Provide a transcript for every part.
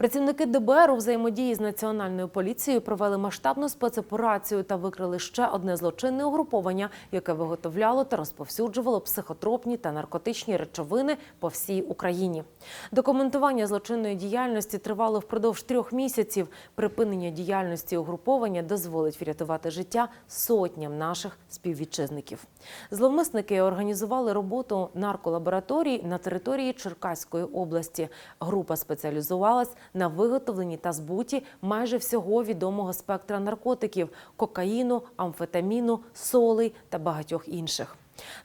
Працівники ДБР у взаємодії з національною поліцією провели масштабну спецоперацію та викрили ще одне злочинне угруповання, яке виготовляло та розповсюджувало психотропні та наркотичні речовини по всій Україні. Документування злочинної діяльності тривало впродовж трьох місяців. Припинення діяльності угруповання дозволить врятувати життя сотням наших співвітчизників. Зловмисники організували роботу нарколабораторій на території Черкаської області. Група спеціалізувалась на виготовленні та збуті майже всього відомого спектра наркотиків кокаїну, амфетаміну, солей та багатьох інших.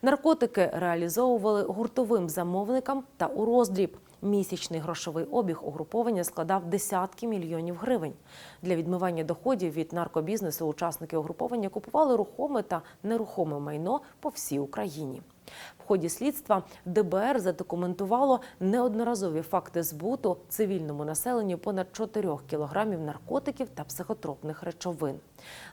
Наркотики реалізовували гуртовим замовникам та у роздріб. Місячний грошовий обіг угруповання складав десятки мільйонів гривень. Для відмивання доходів від наркобізнесу учасники угруповання купували рухоме та нерухоме майно по всій Україні. Ході слідства ДБР задокументувало неодноразові факти збуту цивільному населенню понад 4 кілограмів наркотиків та психотропних речовин.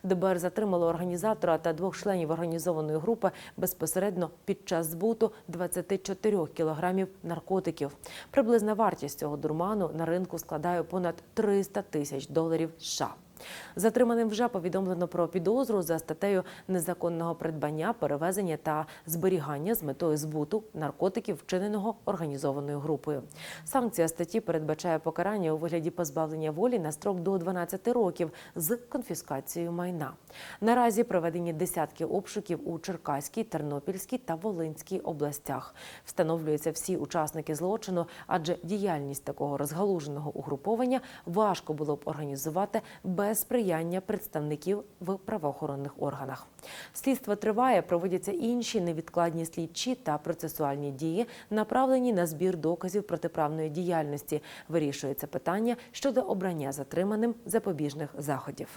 ДБР затримало організатора та двох членів організованої групи безпосередньо під час збуту 24 кілограмів наркотиків. Приблизна вартість цього дурману на ринку складає понад 300 тисяч доларів США. Затриманим вже повідомлено про підозру за статтею незаконного придбання, перевезення та зберігання з метою збуту наркотиків, вчиненого організованою групою. Санкція статті передбачає покарання у вигляді позбавлення волі на строк до 12 років з конфіскацією майна. Наразі проведені десятки обшуків у Черкаській, Тернопільській та Волинській областях. Встановлюються всі учасники злочину, адже діяльність такого розгалуженого угруповання важко було б організувати без сприяння представників в правоохоронних органах. Слідство триває, проводяться інші невідкладні слідчі та процесуальні дії, направлені на збір доказів протиправної діяльності. Вирішується питання щодо обрання затриманим запобіжних заходів.